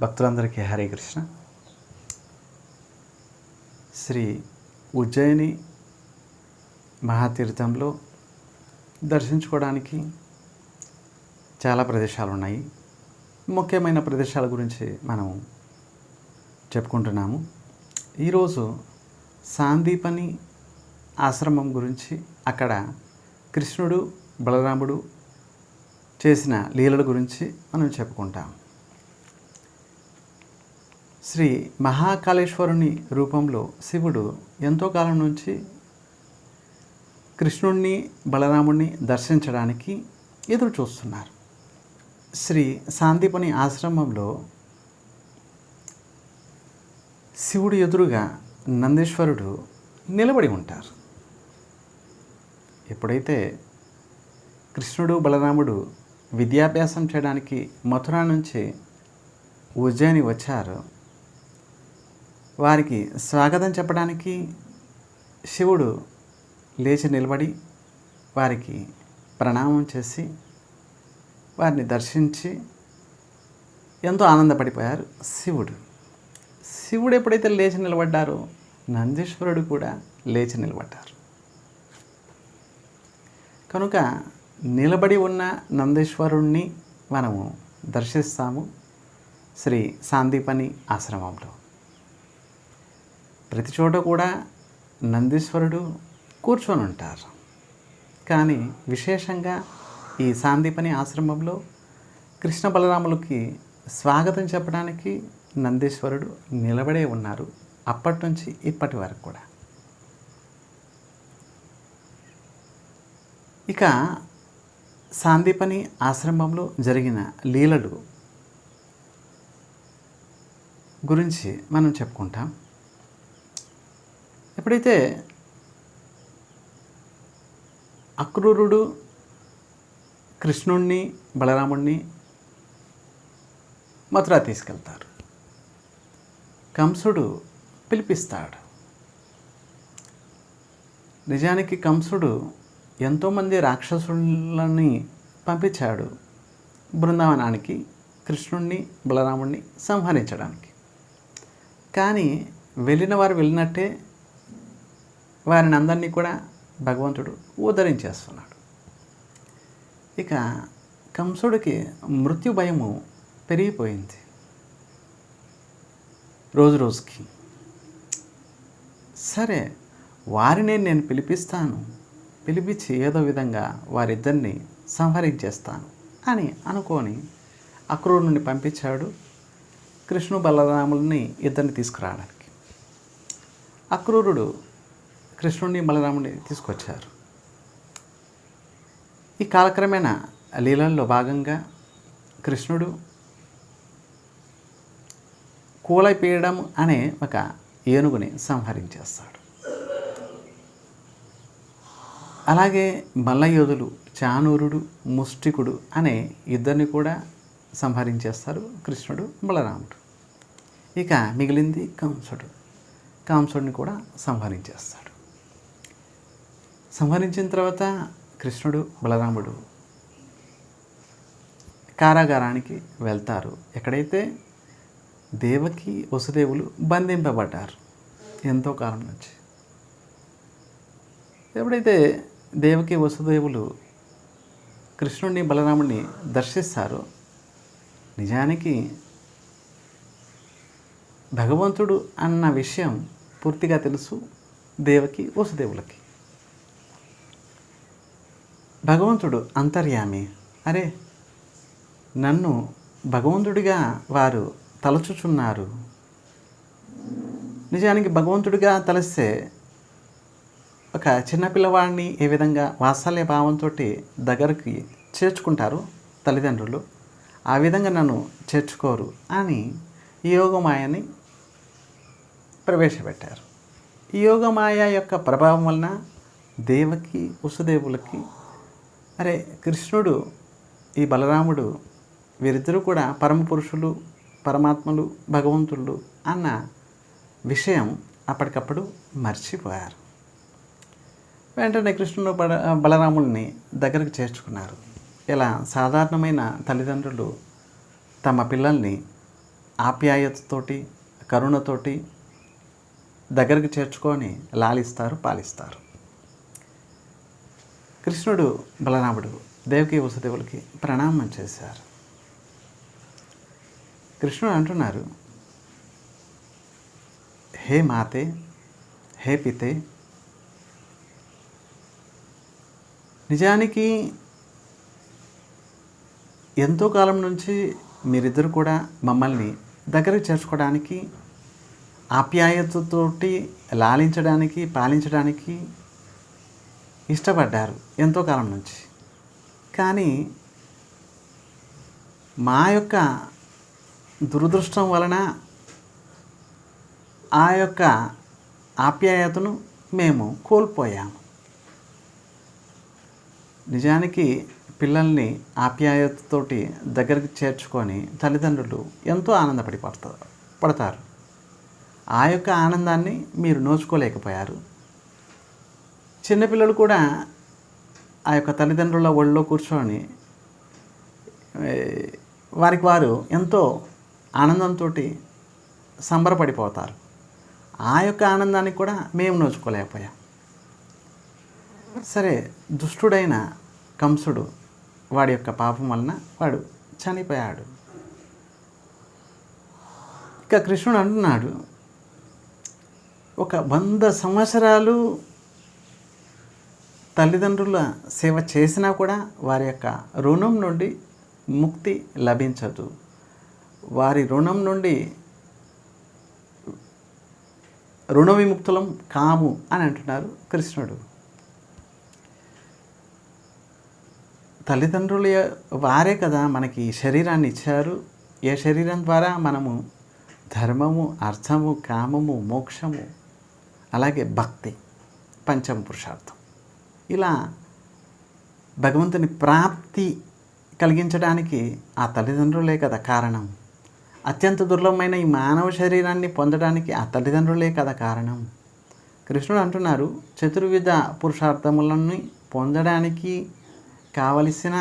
భక్తులందరికీ హరే కృష్ణ. శ్రీ ఉజ్జయిని మహాతీర్థంలో దర్శించుకోవడానికి చాలా ప్రదేశాలు ఉన్నాయి ముఖ్యమైన ప్రదేశాల గురించి మనం చెప్పుకుంటున్నాము. ఈరోజు సాందీపని ఆశ్రమం గురించి అక్కడ కృష్ణుడు బలరాముడు చేసిన లీలల గురించి మనం చెప్పుకుంటాం. శ్రీ మహాకాళేశ్వరుని రూపంలో శివుడు ఎంతో కాలం నుంచి కృష్ణుణ్ణి బలరాముణ్ణి దర్శించడానికి ఎదురు చూస్తున్నారు. శ్రీ శాంతిపని ఆశ్రమంలో శివుడు ఎదురుగా నందీశ్వరుడు నిలబడి ఉంటారు. ఎప్పుడైతే కృష్ణుడు బలరాముడు విద్యాభ్యాసం చేయడానికి మథురా నుంచి ఉజ్జయిని వచ్చారు వారికి స్వాగతం చెప్పడానికి శివుడు లేచి నిలబడి వారికి ప్రణామం చేసి వారిని దర్శించి ఎంతో ఆనందపడిపోయారు శివుడు. శివుడు ఎప్పుడైతే లేచి నిలబడ్డారో నందీశ్వరుడు కూడా లేచి నిలబడ్డారు. కనుక నిలబడి ఉన్న నందీశ్వరుణ్ణి మనము దర్శిస్తాము. శ్రీ సాందీపని ఆశ్రమంలో. ప్రతి చోట కూడా నందీశ్వరుడు కూర్చొని ఉంటారు. కానీ విశేషంగా ఈ సాందీపని ఆశ్రమంలో కృష్ణ బలరాములకి స్వాగతం చెప్పడానికి నందీశ్వరుడు నిలబడే ఉన్నారు అప్పటి నుంచి ఇప్పటి వరకు కూడా. ఇక సాందీపని ఆశ్రమంలో జరిగిన లీలలు గురించి మనం చెప్పుకుంటాం. ఎప్పుడైతే అక్రూరుడు కృష్ణుణ్ణి బలరాముణ్ణి మథుర తీసుకెళ్తారు. కంసుడు పిలిపిస్తాడు. నిజానికి కంసుడు ఎంతోమంది రాక్షసులని పంపించాడు బృందావనానికి కృష్ణుణ్ణి బలరాముణ్ణి సంహరించడానికి. కానీ వెళ్ళిన వారు వెళ్ళినట్టే వారిని అందరినీ కూడా భగవంతుడు ఉద్ధరించేస్తున్నాడు ఇక కంసుడికి మృత్యు భయము పెరిగిపోయింది. రోజు రోజుకి. సరే వారిని నేను పిలిపిస్తాను. పిలిపించి ఏదో విధంగా వారిద్దరిని సంహరించేస్తాను అని అనుకొని అక్రూరుని పంపించాడు. కృష్ణు బలరాముల్ని ఇద్దరిని తీసుకురావడానికి. అక్రూరుడు కృష్ణుడిని బలరాముడిని తీసుకొచ్చారు. ఈ కాలక్రమేణా లీలల్లో భాగంగా కృష్ణుడు కూలైపేయడం అనే ఒక ఏనుగుని సంహరించేస్తాడు. అలాగే మల్లయోధులు చానూరుడు ముష్టికుడు అనే ఇద్దరిని కూడా సంహరించేస్తారు కృష్ణుడు బలరాముడు. ఇక మిగిలింది కంసుడు. కంసుడిని కూడా సంహరించేస్తాడు. సంహరించిన తర్వాత కృష్ణుడు బలరాముడు కారాగారానికి వెళ్తారు. ఎక్కడైతే దేవకి వసుదేవులు బంధింపబడ్డారు. ఎంతో కాలం నుంచి. ఎప్పుడైతే దేవకి వసుదేవులు కృష్ణుడిని బలరాముడిని దర్శిస్తారో నిజానికి భగవంతుడు అన్న విషయం పూర్తిగా తెలుసు దేవకి వసుదేవులకి. భగవంతుడు అంతర్యామి. అరే నన్ను భగవంతుడిగా వారు తలచుచున్నారు. నిజానికి భగవంతుడిగా తలస్తే ఒక చిన్నపిల్లవాడిని ఏ విధంగా వాత్సల్య భావంతో దగ్గరికి చేర్చుకుంటారు తల్లిదండ్రులు? ఆ విధంగా నన్ను చేర్చుకోరు అని ఈ యోగమాయని ప్రవేశపెట్టారు. ఈ యోగమాయ యొక్క ప్రభావం వలన దేవకి వసుదేవులకి అరే కృష్ణుడు ఈ బలరాముడు వీరిద్దరూ కూడా పరమ పురుషులు పరమాత్మలు భగవంతుళ్ళు అన్న విషయం అప్పటికప్పుడు మర్చిపోయారు. వెంటనే కృష్ణుడు బల బలరాముల్ని దగ్గరకు చేర్చుకున్నారు. ఇలా సాధారణమైన తల్లిదండ్రులు తమ పిల్లల్ని ఆప్యాయతతోటి కరుణతోటి దగ్గరికి చేర్చుకొని లాలిస్తారు పాలిస్తారు. కృష్ణుడు బలరాముడు దేవకి వసుదేవులకి ప్రణామం చేశారు. కృష్ణుడు అంటున్నారు హే మాతే హే పితే నిజానికి ఎంతో కాలం నుంచి మీరిద్దరు కూడా మమ్మల్ని దగ్గరకు చేర్చుకోవడానికి ఆప్యాయతతోటి లాలించడానికి పాలించడానికి ఇష్టపడ్డారు ఎంతో కాలం నుంచి. కానీ మా యొక్క దురదృష్టం వలన ఆ యొక్క ఆప్యాయతను మేము కోల్పోయాము. నిజానికి పిల్లల్ని ఆప్యాయతతోటి దగ్గరికి చేర్చుకొని తల్లిదండ్రులు ఎంతో ఆనందపడి పడతారు పడతారు. ఆ యొక్క ఆనందాన్ని మీరు నోచుకోలేకపోయారు. చిన్నపిల్లలు కూడా ఆ యొక్క తల్లిదండ్రుల ఒళ్ళో కూర్చొని వారికి వారు ఎంతో ఆనందంతో సంబరపడిపోతారు. ఆ యొక్క ఆనందాన్ని కూడా మేము నోచుకోలేకపోయాం. సరే దుష్టుడైన కంసుడు వాడి యొక్క పాపం వలన వాడు చనిపోయాడు. ఇక కృష్ణుడు అంటున్నాడు ఒక వంద సంవత్సరాలు తల్లిదండ్రుల సేవ చేసినా కూడా వారి యొక్క రుణం నుండి ముక్తి లభించదు. వారి రుణం నుండి రుణ విముక్తులం కాము అని అంటున్నారు కృష్ణుడు. తల్లిదండ్రుల య- వారే కదా మనకి ఈ శరీరాన్ని ఇచ్చారు. ఏ శరీరం ద్వారా మనము ధర్మము అర్థము కామము మోక్షము అలాగే భక్తి పంచమ పురుషార్థం. ఇలా భగవంతుని ప్రాప్తి కలిగించడానికి ఆ తల్లిదండ్రులే కదా కారణం. అత్యంత దుర్లభమైన ఈ మానవ శరీరాన్ని పొందడానికి ఆ తల్లిదండ్రులే కదా కారణం. కృష్ణుడు అంటున్నారు చతుర్విధ పురుషార్థములను పొందడానికి కావలసిన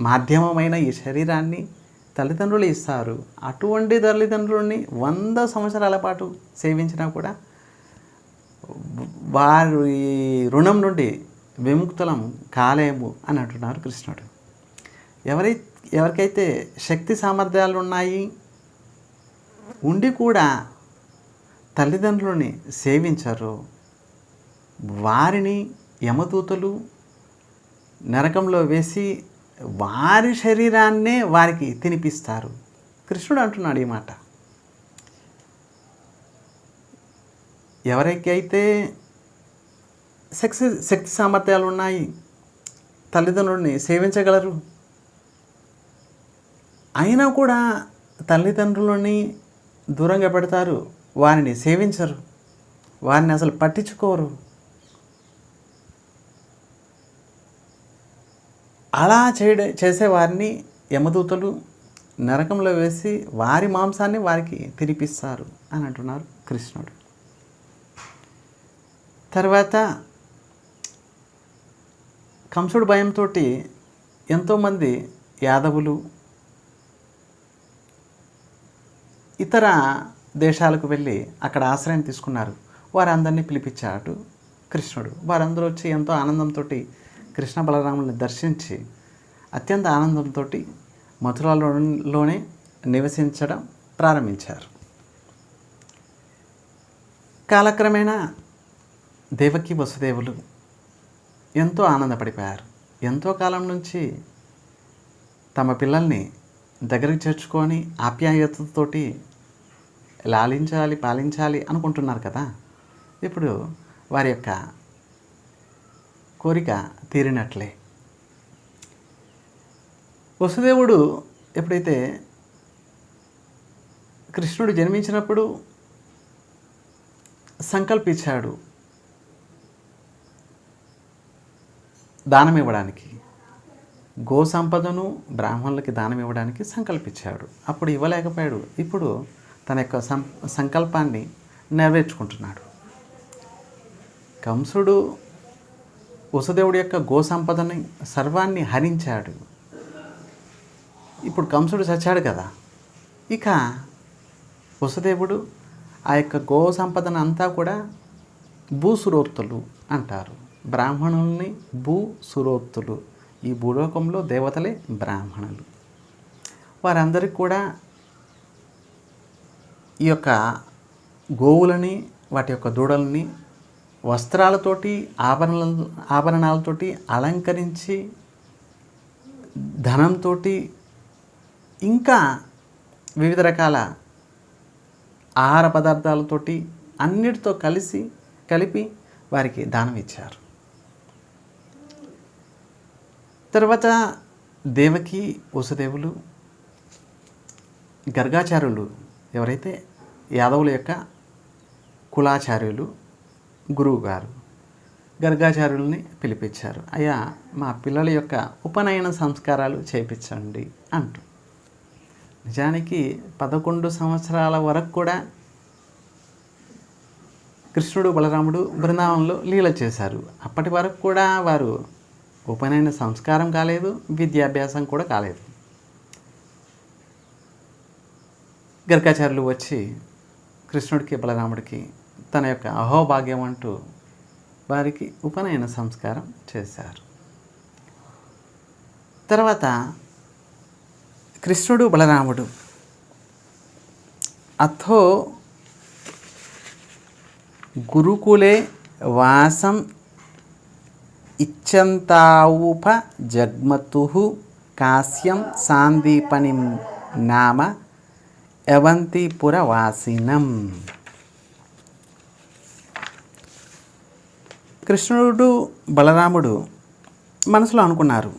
మాధ్యమమైన ఈ శరీరాన్ని తల్లిదండ్రులు ఇస్తారు. అటువంటి తల్లిదండ్రుల్ని వంద సంవత్సరాల పాటు సేవించినా కూడా వారి రుణం నుండి విముక్తులం కాలేము అని అంటున్నారు కృష్ణుడు. ఎవరై ఎవరికైతే శక్తి సామర్థ్యాలు ఉన్నాయి ఉండి కూడా తల్లిదండ్రులని సేవించరు. వారిని యమదూతలు నరకంలో వేసి వారి శరీరాన్నే వారికి తినిపిస్తారు. కృష్ణుడు అంటున్నాడు ఈ మాట. ఎవరికైతే శక్తి శక్తి సామర్థ్యాలు ఉన్నాయి తల్లిదండ్రుల్ని సేవించగలరు అయినా కూడా తల్లిదండ్రులని దూరంగా పెడతారు వారిని సేవించరు వారిని అసలు పట్టించుకోరు. అలా చేయడ చేసేవారిని యమదూతలు నరకంలో వేసి వారి మాంసాన్ని వారికి తినిపిస్తారు అని అంటున్నారు కృష్ణుడు. తర్వాత కంసుడు భయంతో ఎంతోమంది యాదవులు ఇతర దేశాలకు వెళ్ళి అక్కడ ఆశ్రయం తీసుకున్నారు. వారందరినీ పిలిపించాడు కృష్ణుడు. వారందరూ వచ్చి ఎంతో ఆనందంతో కృష్ణ బలరాముల్ని దర్శించి అత్యంత ఆనందంతో మథురాలోనే నివసించడం ప్రారంభించారు. కాలక్రమేణా దేవకి వసుదేవులు ఎంతో ఆనందపడిపోయారు. ఎంతో కాలం నుంచి తమ పిల్లల్ని దగ్గరికి చేర్చుకొని ఆప్యాయతతోటి లాలించాలి పాలించాలి అనుకుంటున్నారు కదా. ఇప్పుడు వారి యొక్క కోరిక తీరినట్లే. వసుదేవుడు ఎప్పుడైతే కృష్ణుడు జన్మించినప్పుడు సంకల్పించాడు దానం ఇవ్వడానికి. గో సంపదను బ్రాహ్మణులకి దానం ఇవ్వడానికి సంకల్పించాడు. అప్పుడు ఇవ్వలేకపోయాడు. ఇప్పుడు తన యొక్క సం సంకల్పాన్ని నెరవేర్చుకుంటున్నాడు. కంసుడు వసుదేవుడి యొక్క గో సంపదని సర్వాన్ని హరించాడు. ఇప్పుడు కంసుడు చచ్చాడు కదా. ఇక వసుదేవుడు ఆ యొక్క గో సంపదను అంతా కూడా భూసురోక్తులు అంటారు. బ్రాహ్మణుల్ని భూ సురోక్తులు ఈ భూలోకంలో దేవతలే బ్రాహ్మణులు. వారందరికీ కూడా ఈ యొక్క గోవులని వాటి యొక్క దూడల్ని వస్త్రాలతోటి ఆభరణ ఆభరణాలతోటి అలంకరించి ధనంతో ఇంకా వివిధ రకాల ఆహార పదార్థాలతోటి అన్నిటితో కలిసి కలిపి వారికి దానం ఇచ్చారు. తర్వాత దేవకి వసుదేవులు గర్గాచార్యులు ఎవరైతే యాదవుల యొక్క కులాచార్యులు గురువు గారు గర్గాచార్యుల్ని పిలిపించారు. అయ్యా మా పిల్లల యొక్క ఉపనయన సంస్కారాలు చేపించండి అంటూ. నిజానికి పదకొండు సంవత్సరాల వరకు కూడా కృష్ణుడు బలరాముడు బృందావనంలో లీల చేశారు. అప్పటి వరకు కూడా వారు ఉపనయన సంస్కారం కాలేదు విద్యాభ్యాసం కూడా కాలేదు. గర్గాచార్యులు వచ్చి కృష్ణుడికి బలరాముడికి తన యొక్క అహోభాగ్యం అంటూ వారికి ఉపనయన సంస్కారం చేశారు. తర్వాత కృష్ణుడు బలరాముడు అథో గురుకులే వాసం ఇచ్చంతావుప జగ్మతు కాశ్యం సాందీపని నామ అవంతిపురవాసినం కృష్ణుడు బలరాముడు మనసులో అనుకున్నారు.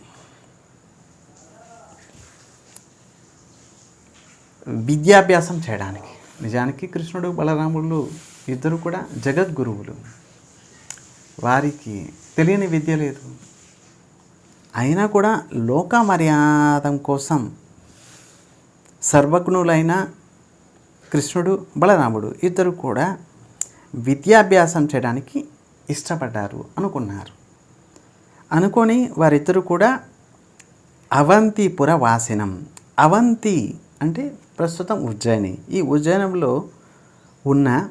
విద్యాభ్యాసం చేయడానికి. నిజానికి కృష్ణుడు బలరాముడు ఇద్దరు కూడా జగద్గురువులు. వారికి తెలియని విద్య లేదు. అయినా కూడా లోక మర్యాదం కోసం సర్వజ్ఞులైన కృష్ణుడు బలరాముడు ఇద్దరు కూడా విద్యాభ్యాసం చేయడానికి ఇష్టపడ్డారు అనుకున్నారు. అనుకొని వారిద్దరు కూడా అవంతిపుర వాసినం. అవంతి అంటే ప్రస్తుతం ఉజ్జయిని. ఈ ఉజ్జయినంలో ఉన్న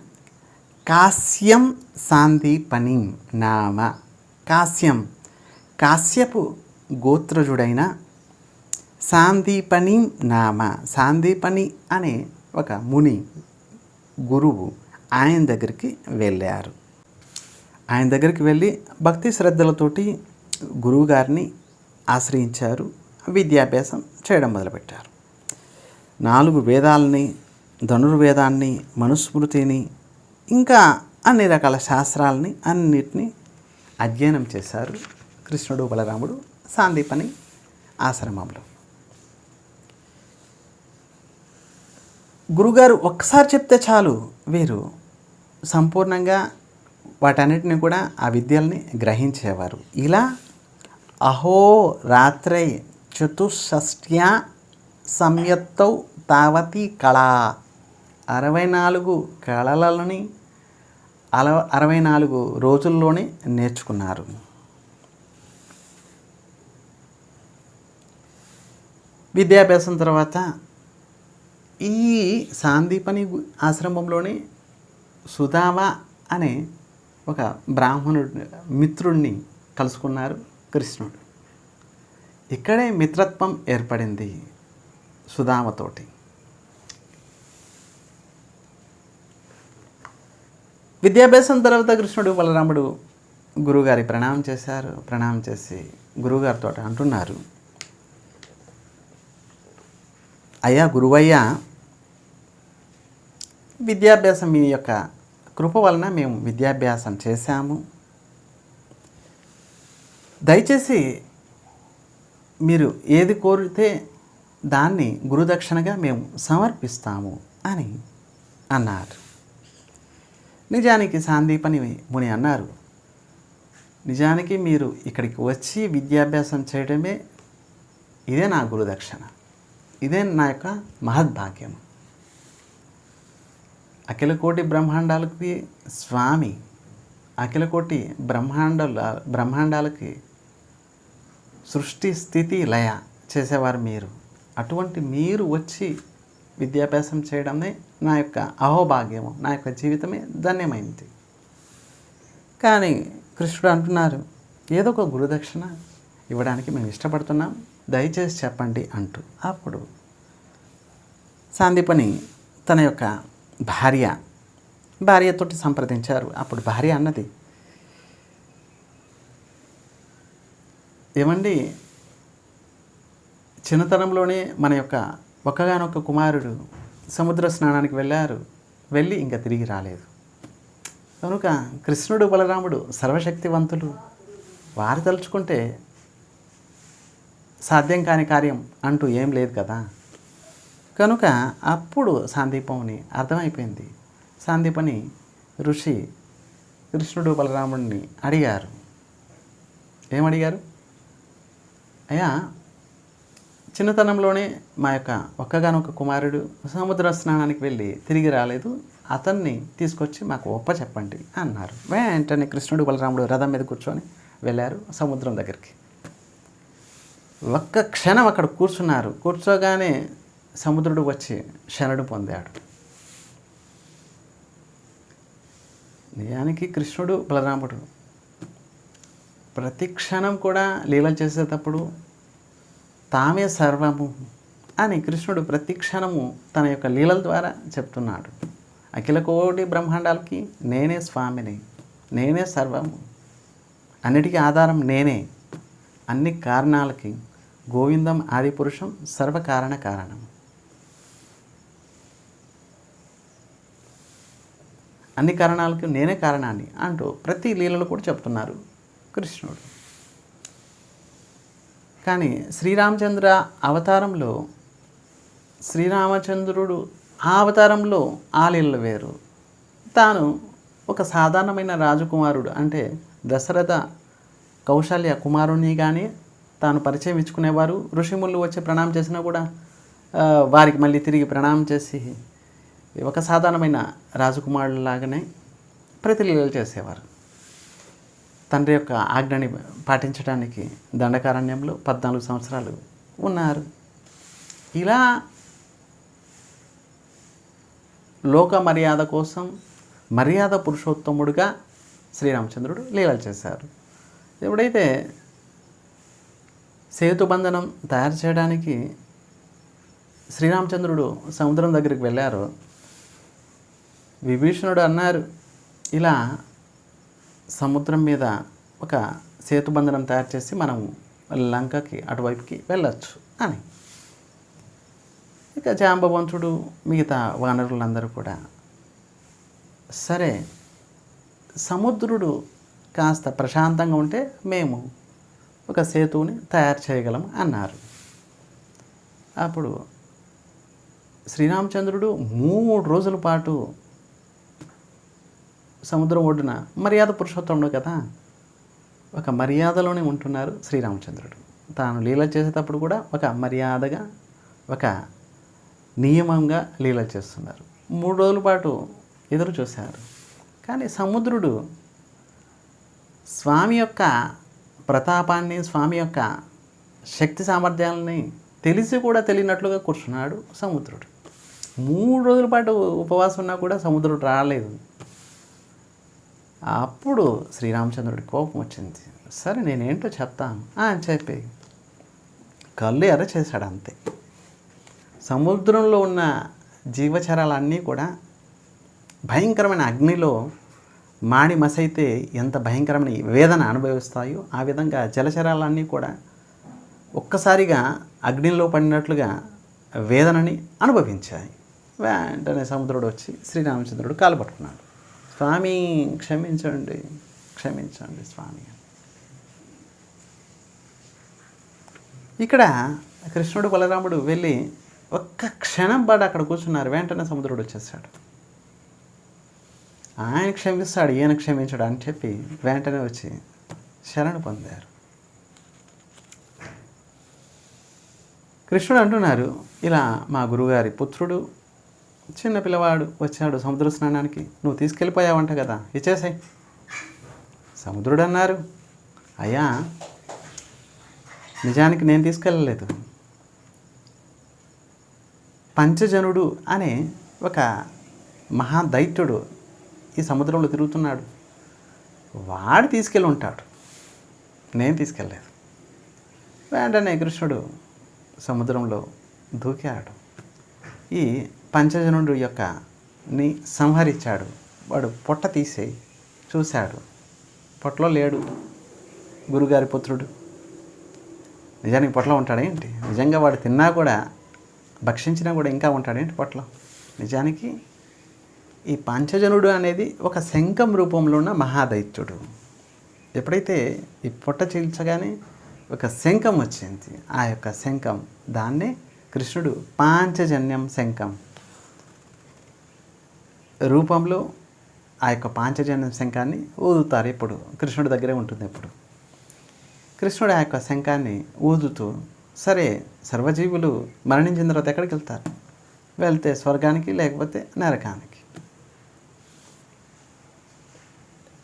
కాశ్యం సాందీపని నామ. కాశ్యం. కాశ్యపు గోత్రజుడైన సాందీపని నామ. సాందీపని అనే ఒక ముని గురువు ఆయన దగ్గరికి వెళ్ళారు. ఆయన దగ్గరికి వెళ్ళి భక్తి శ్రద్ధలతోటి గురువుగారిని ఆశ్రయించారు. విద్యాభ్యాసం చేయడం మొదలుపెట్టారు. నాలుగు వేదాలని ధనుర్వేదాన్ని మనుస్మృతిని ఇంకా అన్ని రకాల శాస్త్రాలని అన్నిటినీ అధ్యయనం చేశారు కృష్ణుడు బలరాముడు సాందీపని ఆశ్రమంలో. గురుగారు ఒక్కసారి చెప్తే చాలు వీరు సంపూర్ణంగా వాటన్నిటిని కూడా ఆ విద్యల్ని గ్రహించేవారు. ఇలా అహో రాత్రై చతుషష్ట్యా సంయత్తౌ తావతి కళ. అరవై నాలుగు కళలని అల అరవై నాలుగు రోజుల్లోనే నేర్చుకున్నారు. విద్యాభ్యాసం తర్వాత ఈ సాందీపని ఆశ్రమంలోని సుధావా సుధామ అనే ఒక బ్రాహ్మణుడు మిత్రుడిని కలుసుకున్నారు కృష్ణుడు. ఇక్కడే మిత్రత్వం ఏర్పడింది సుధామతోటి విద్యాభ్యాసం తర్వాత కృష్ణుడు బలరాముడు గురువుగారి ప్రణామం చేశారు. ప్రణామం చేసి గురువుగారితో అంటున్నారు. అయ్యా గురువయ్యా విద్యాభ్యాసం మీ యొక్క కృప వలన మేము విద్యాభ్యాసం చేశాము. దయచేసి మీరు ఏది కోరితే దాన్ని గురుదక్షిణగా మేము సమర్పిస్తాము అని అన్నారు. నిజానికి సాందీపని ముని అన్నారు. నిజానికి మీరు ఇక్కడికి వచ్చి విద్యాభ్యాసం చేయడమే ఇదే నా గురుదక్షిణ. ఇదే నా యొక్క మహద్భాగ్యం అఖిలకోటి బ్రహ్మాండాలకి స్వామి అఖిలకోటి బ్రహ్మాండాల బ్రహ్మాండాలకి సృష్టి స్థితి లయ చేసేవారు మీరు. అటువంటి మీరు వచ్చి విద్యాభ్యాసం చేయడమే నా యొక్క అహోభాగ్యము నా యొక్క జీవితమే ధన్యమైంది కానీ కృష్ణుడు అంటున్నారు ఏదో ఒక గురుదక్షిణ ఇవ్వడానికి మేము ఇష్టపడుతున్నాం దయచేసి చెప్పండి అంటూ. అప్పుడు సాందీపని తన యొక్క భార్య భార్యతోటి సంప్రదించారు. అప్పుడు భార్య అన్నది ఏమండి చిన్నతనంలోనే మన యొక్క ఒక్కగానొక్క కుమారుడు సముద్ర స్నానానికి వెళ్ళారు వెళ్ళి ఇంకా తిరిగి రాలేదు. కనుక కృష్ణుడు బలరాముడు సర్వశక్తివంతులు. వారు తలుచుకుంటే సాధ్యం కాని కార్యం అంటూ ఏం లేదు కదా. కనుక అప్పుడు సాందీపముని అర్థమైపోయింది. సాందీపని ఋషి కృష్ణుడు బలరాముడిని అడిగారు. ఏమడిగారు? అయ్యా చిన్నతనంలోనే మా యొక్క ఒక్కగానొక్క కుమారుడు సముద్ర స్నానానికి వెళ్ళి తిరిగి రాలేదు. అతన్ని తీసుకొచ్చి మాకు ఒప్ప చెప్పండి అన్నారు. వెంటనే కృష్ణుడు బలరాముడు రథం మీద కూర్చొని వెళ్ళారు సముద్రం దగ్గరికి. ఒక్క క్షణం అక్కడ కూర్చున్నారు. కూర్చోగానే సముద్రుడు వచ్చి శరణు పొందాడు. నిజానికి కృష్ణుడు బలరాముడు ప్రతి క్షణం కూడా లీలలు చేసేటప్పుడు తామే సర్వము అని కృష్ణుడు ప్రతి క్షణము తన యొక్క లీలల ద్వారా చెప్తున్నాడు. అఖిల కోటి బ్రహ్మాండాలకి నేనే స్వామిని నేనే సర్వము. అన్నిటికీ ఆధారం నేనే. అన్ని కారణాలకి గోవిందం ఆది పురుషం సర్వకారణ కారణం అన్ని కారణాలకు నేనే కారణాన్ని అంటూ ప్రతి లీలలు కూడా చెప్తున్నారు కృష్ణుడు. కానీ శ్రీరామచంద్ర అవతారంలో శ్రీరామచంద్రుడు ఆ అవతారంలో ఆలీలు వేరు. తాను ఒక సాధారణమైన రాజకుమారుడు అంటే దశరథ కౌశల్య కుమారుని కానీ తాను పరిచయం ఇచ్చుకునేవారు. ఋషిములు వచ్చి ప్రణామం చేసినా కూడా వారికి మళ్ళీ తిరిగి ప్రణామం చేసి ఒక సాధారణమైన రాజకుమారులాగానే ప్రతిలీలలు చేసేవారు. తండ్రి యొక్క ఆజ్ఞని పాటించడానికి దండకారణ్యంలో పద్నాలుగు సంవత్సరాలు ఉన్నారు. ఇలా లోక మర్యాద కోసం మర్యాద పురుషోత్తముడుగా శ్రీరామచంద్రుడు లీలలు చేశారు. ఎప్పుడైతే సేతుబంధనం తయారు చేయడానికి శ్రీరామచంద్రుడు సముద్రం దగ్గరికి వెళ్ళారు విభీషణుడు అన్నారు ఇలా సముద్రం మీద ఒక సేతుబంధనం తయారు చేసి మనం లంకకి అటువైపుకి వెళ్ళచ్చు అని. ఇక జాంబవంతుడు మిగతా వానరులందరూ కూడా సరే సముద్రుడు కాస్త ప్రశాంతంగా ఉంటే మేము ఒక సేతువుని తయారు చేయగలం అన్నారు. అప్పుడు శ్రీరామచంద్రుడు మూడు రోజుల పాటు సముద్రం ఒడ్డున మర్యాద పురుషోత్తముడు కదా. ఒక మర్యాదలోనే ఉంటున్నారు శ్రీరామచంద్రుడు. తాను లీల చేసేటప్పుడు కూడా ఒక మర్యాదగా ఒక నియమంగా లీల చేస్తున్నారు. మూడు రోజుల పాటు ఎదురు చూశారు. కానీ సముద్రుడు స్వామి యొక్క ప్రతాపాన్ని స్వామి యొక్క శక్తి సామర్థ్యాలని తెలిసి కూడా తెలియనట్లుగా కూర్చున్నాడు సముద్రుడు. మూడు రోజుల పాటు ఉపవాసం ఉన్నా కూడా సముద్రుడు రాలేదు. అప్పుడు శ్రీరామచంద్రుడి కోపం వచ్చింది. సరే నేనేంటో చెప్తాను. అని చెప్పి. కళ్ళు ఎర్ర చేశాడు అంతే. సముద్రంలో ఉన్న జీవచరాలన్నీ కూడా భయంకరమైన అగ్నిలో మాడి మసైతే ఎంత భయంకరమైన వేదన అనుభవిస్తాయో ఆ విధంగా జలచరాలన్నీ కూడా ఒక్కసారిగా అగ్నిలో పడినట్లుగా వేదనని అనుభవించాయి. వెంటనే సముద్రుడు వచ్చి శ్రీరామచంద్రుడు కాలు పట్టుకున్నాడు. స్వామి క్షమించండి క్షమించండి స్వామి. ఇక్కడ కృష్ణుడు బలరాముడు వెళ్ళి ఒక్క క్షణం పాటు అక్కడ కూర్చున్నారు. వెంటనే సముద్రుడు వచ్చేసాడు ఆయన క్షమిస్తాడు ఈయన క్షమించాడు అని చెప్పి వెంటనే వచ్చి శరణు పొందారు. కృష్ణుడు అంటున్నారు ఇలా మా గురుగారి పుత్రుడు చిన్న పిల్లవాడు వచ్చాడు సముద్ర స్నానానికి. నువ్వు తీసుకెళ్ళిపోయావంట కదా ఇచ్చేసాయి. సముద్రుడు అన్నారు అయ్యా నిజానికి నేను తీసుకెళ్ళలేదు. పంచజనుడు అనే ఒక మహాదైత్యుడు ఈ సముద్రంలో తిరుగుతున్నాడు. వాడు తీసుకెళ్ళి ఉంటాడు. నేను తీసుకెళ్ళలేదు. వెంటనే కృష్ణుడు సముద్రంలో దూకాడు. ఈ పంచజనుడు యొక్క ని సంహరించాడు. వాడు పొట్ట తీసి చూశాడు. పొట్టలో లేడు గురుగారి పుత్రుడు. నిజానికి పొట్టలో ఉంటాడేంటి నిజంగా వాడు తిన్నా కూడా భక్షించినా కూడా ఇంకా ఉంటాడేంటి పొట్టలో? నిజానికి ఈ పంచజనుడు అనేది ఒక శంఖం రూపంలో ఉన్న మహాదైత్యుడు. ఎప్పుడైతే ఈ పొట్ట చీల్చగానే ఒక శంఖం వచ్చింది ఆ యొక్క శంఖం దాన్నే కృష్ణుడు పాంచజన్యం శంఖం రూపంలో ఆ యొక్క పాంచజన్య శంఖాన్ని ఊదుతారు ఇప్పుడు కృష్ణుడి దగ్గరే ఉంటుంది ఎప్పుడు. కృష్ణుడు ఆ యొక్క శంఖాన్ని ఊదుతూ సరే సర్వజీవులు మరణించిన తర్వాత ఎక్కడికి వెళ్తారు? వెళ్తే స్వర్గానికి లేకపోతే నరకానికి.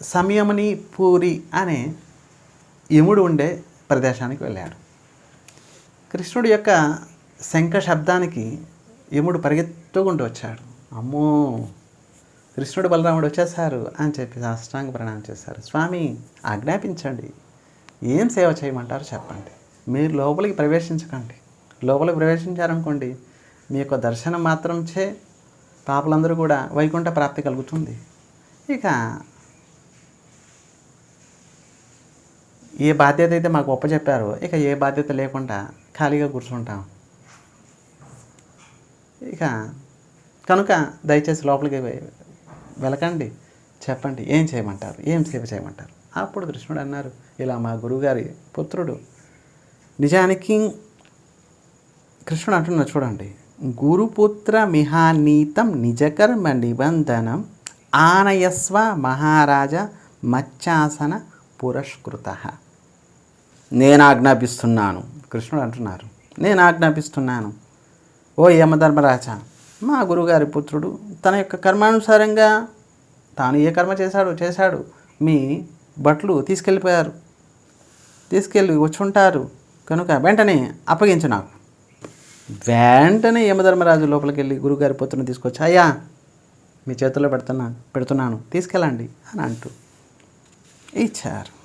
సంయమని పూరి అనే యముడు ఉండే ప్రదేశానికి వెళ్ళాడు. కృష్ణుడి యొక్క శంఖ శబ్దానికి యముడు పరిగెత్తుకుంటూ వచ్చాడు. అమ్మో! కృష్ణుడు బలరాముడు వచ్చేసారు అని చెప్పి సాష్టాంగ ప్రణామం చేశారు. స్వామి ఆజ్ఞాపించండి. ఏం సేవ చేయమంటారు చెప్పండి. మీరు లోపలికి ప్రవేశించకండి. లోపలికి ప్రవేశించారనుకోండి మీ యొక్క దర్శనం మాత్రం చే పాపలందరూ కూడా వైకుంఠ ప్రాప్తి కలుగుతుంది. ఇక ఏ బాధ్యత అయితే మాకు ఒప్పచెప్పారో ఇక ఏ బాధ్యత లేకుండా ఖాళీగా కూర్చుంటాం. ఇక కనుక దయచేసి లోపలికి వెలకండి చెప్పండి ఏం చేయమంటారు ఏం సేవ చేయమంటారు? అప్పుడు కృష్ణుడు అన్నారు ఇలా మా గురువుగారి పుత్రుడు. నిజానికి కృష్ణుడు అంటున్నారు చూడండి గురుపుత్ర మిహానీతం నిజకర్మ నిబంధనం ఆనయస్వ మహారాజ మచ్చాసన పురస్కృత. నేను ఆజ్ఞాపిస్తున్నాను కృష్ణుడు అంటున్నారు నేను ఆజ్ఞాపిస్తున్నాను. ఓ యమధర్మరాజా మా గురుగారి పుత్రుడు తన యొక్క కర్మానుసారంగా తాను ఏ కర్మ చేశాడో చేశాడు. మీ బట్టలు తీసుకెళ్ళిపోయారు. తీసుకెళ్ళి వచ్చుంటారు. కనుక వెంటనే అప్పగించు నాకు. వెంటనే యమధర్మరాజు లోపలికి వెళ్ళి గురుగారి పుత్రుని తీసుకొచ్చి అయ్యా మీ చేతుల్లో పెడుతున్నాను పెడుతున్నాను తీసుకెళ్ళండి అని అంటూ ఇచ్చారు.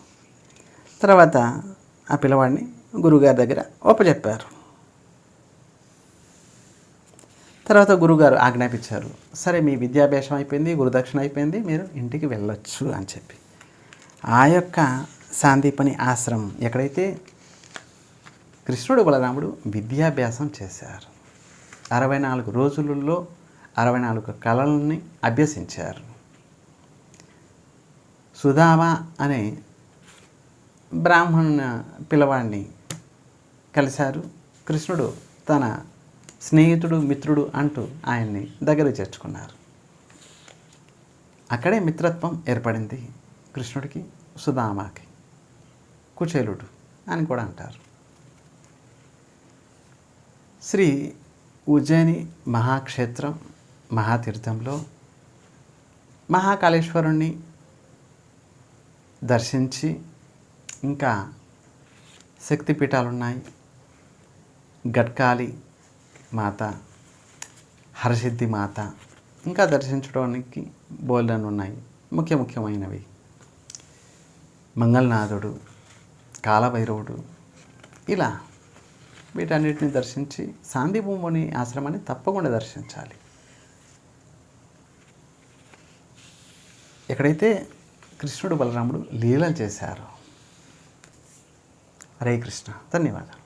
తర్వాత ఆ పిల్లవాడిని గురుగారి దగ్గర ఒప్పచెప్పారు తర్వాత గురుగారు ఆజ్ఞాపించారు సరే మీ విద్యాభ్యాసం అయిపోయింది గురుదక్షిణ అయిపోయింది మీరు ఇంటికి వెళ్ళొచ్చు అని చెప్పి. ఆ యొక్క సాందీపని ఆశ్రమం ఎక్కడైతే కృష్ణుడు బలరాముడు విద్యాభ్యాసం చేశారు అరవై నాలుగు రోజులలో అరవై నాలుగు కళలని అభ్యసించారు. సుధామ అనే బ్రాహ్మణ పిల్లవాడిని కలిశారు. కృష్ణుడు తన స్నేహితుడు మిత్రుడు అంటూ ఆయన్ని దగ్గర చేర్చుకున్నారు. అక్కడే మిత్రత్వం ఏర్పడింది. కృష్ణుడికి సుధామాకి. కుచేలుడు అని కూడా అంటారు. శ్రీ ఉజ్జయిని మహాక్షేత్రం మహాతీర్థంలో మహాకాళేశ్వరుణ్ణి దర్శించి ఇంకా శక్తిపీఠాలు ఉన్నాయి గట్కాలి మాత హరసిద్ధి మాత ఇంకా దర్శించడానికి బోల్డన్ ఉన్నాయి. ముఖ్య ముఖ్యమైనవి. మంగళనాథుడు కాలభైరవుడు ఇలా వీటన్నిటిని దర్శించి సాందీభూముని ఆశ్రమాన్ని తప్పకుండా దర్శించాలి. ఎక్కడైతే కృష్ణుడు బలరాముడు లీలలు చేశారో హరే కృష్ణ. ధన్యవాదాలు.